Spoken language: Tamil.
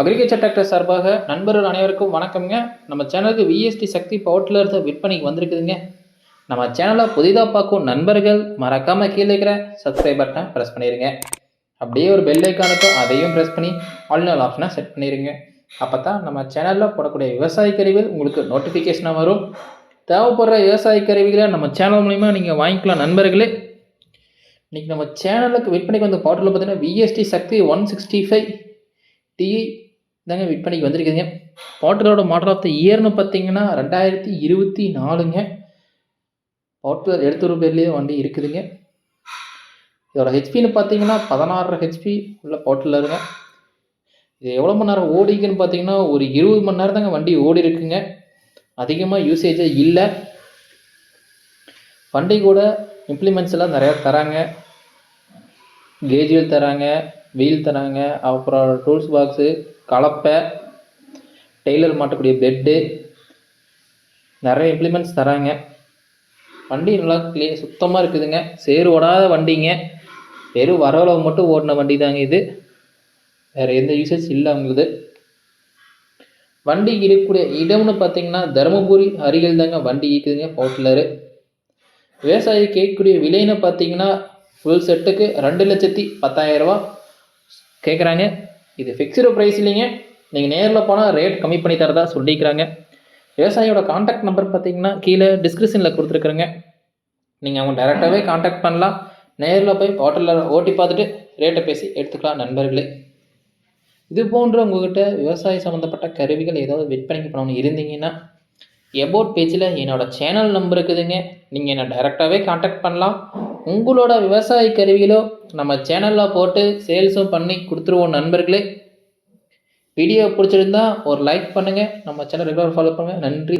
அக்ரிகல்ச்சர் டிராக்டர் சார்பாக நண்பர்கள் அனைவருக்கும் வணக்கம்ங்க. நம்ம சேனலுக்கு விஎஸ்டி சக்தி பவர் டில்லர் விற்பனைக்கு வந்திருக்குதுங்க. நம்ம சேனலை புதிதாக பார்க்கும் நண்பர்கள் மறக்காமல் கீழே இருக்கிற சப்ஸ்கிரைப் பட்டனை ப்ரெஸ் பண்ணிடுங்க அப்படியே ஒரு பெல் ஐக்கானுக்கும் அதையும் ப்ரெஸ் பண்ணி ஆல்நாள் ஆப்ஷனை செட் பண்ணிடுங்க அப்போ தான் நம்ம சேனலில் போடக்கூடிய விவசாய கருவிகள் உங்களுக்கு நோட்டிஃபிகேஷனாக வரும். தேவைப்படுற விவசாய கருவிகளை நம்ம சேனல் மூலிமா நீங்கள் வாங்கிக்கலாம் நண்பர்களே. இன்றைக்கி நம்ம சேனலுக்கு விற்பனைக்கு வந்த பாட்டில் பார்த்தீங்கன்னா VST Shakti one sixty five DI தாங்க விற்பனைக்கு வந்திருக்குதுங்க. பாட்டிலோட மாடல் ஆஃப் த இயர்னு பார்த்தீங்கன்னா ரெண்டாயிரத்தி இருபத்தி நாலுங்க. பாட்டிலர் எடுத்துகிற பேர்லேயே வண்டி இருக்குதுங்க. இதோட ஹெச்பின்னு பார்த்தீங்கன்னா பதினாறு ஹெச்பி உள்ள பாட்டிலருங்க இது எவ்வளோ மணி நேரம் ஓடிக்குன்னு பார்த்தீங்கன்னா ஒரு இருபது மணி நேரம் தாங்க வண்டி ஓடி இருக்குங்க. அதிகமாக யூசேஜே இல்லை. வண்டி கூட இம்ப்ளிமெண்ட்ஸ் எல்லாம் நிறையா தராங்க. கேஜுவல் தராங்க. வீல் தராங்க. அப்புறம் டூல்ஸ் பாக்ஸு கலப்பை டெய்லர் மாட்டக்கூடிய பெட்டு நிறைய இம்ப்ளிமெண்ட்ஸ் தராங்க. வண்டி நல்லா க்ளீன் சுத்தமாக இருக்குதுங்க. சேறு ஓடாத வண்டிங்க. வெறும் வரவளவு மட்டும் ஓடின வண்டி தாங்க இது. வேறு எந்த யூசேஜ் இல்லை அவங்களுது. வண்டி இருக்கக்கூடிய இடம்னு பார்த்தீங்கன்னா தருமபுரி அருகில் தாங்க வண்டி இருக்குதுங்க ஹோட்டலரு விவசாயி கேட்கக்கூடிய விலைன்னு பார்த்தீங்கன்னா ஃபுல் செட்டுக்கு ரெண்டு லட்சத்தி பத்தாயிரரூபா கேட்குறாங்க இது ஃபிக்ஸ்டு ப்ரைஸ் இல்லைங்க. நீங்கள் நேரில் போனால் ரேட் கம்மி பண்ணி தரதா சொல்லிக்கிறாங்க. விவசாயியோட காண்டாக்ட் நம்பர் பார்த்தீங்கன்னா கீழே டிஸ்கிரிப்ஷனில் கொடுத்துருக்குறேங்க. நீங்கள் அவங்க டைரெக்டாகவே காண்டாக்ட் பண்ணலாம். நேரில் போய் ஹோட்டலில் ஓட்டி பார்த்துட்டு ரேட்டை பேசி எடுத்துக்கலாம் நண்பர்களே. இது போன்ற உங்கள்கிட்ட விவசாய சம்மந்தப்பட்ட கருவிகள் ஏதாவது விற்பனைக்கு பண்ணணும் இருந்தீங்கன்னா எபோட் பேஜில் என்னோடய சேனல் நம்பர் இருக்குதுங்க. நீங்கள் என்னை டைரெக்டாகவே காண்டாக்ட் பண்ணலாம். உங்களோட விவசாய கருவிகளோ நம்ம சேனலில் போட்டு சேல்ஸும் பண்ணி கொடுத்துருவோம் நண்பர்களே. வீடியோ பிடிச்சிருந்தா ஒரு லைக் பண்ணுங்கள் நம்ம சேனல் ரெகுலர் ஃபாலோ பண்ணுங்கள் நன்றி.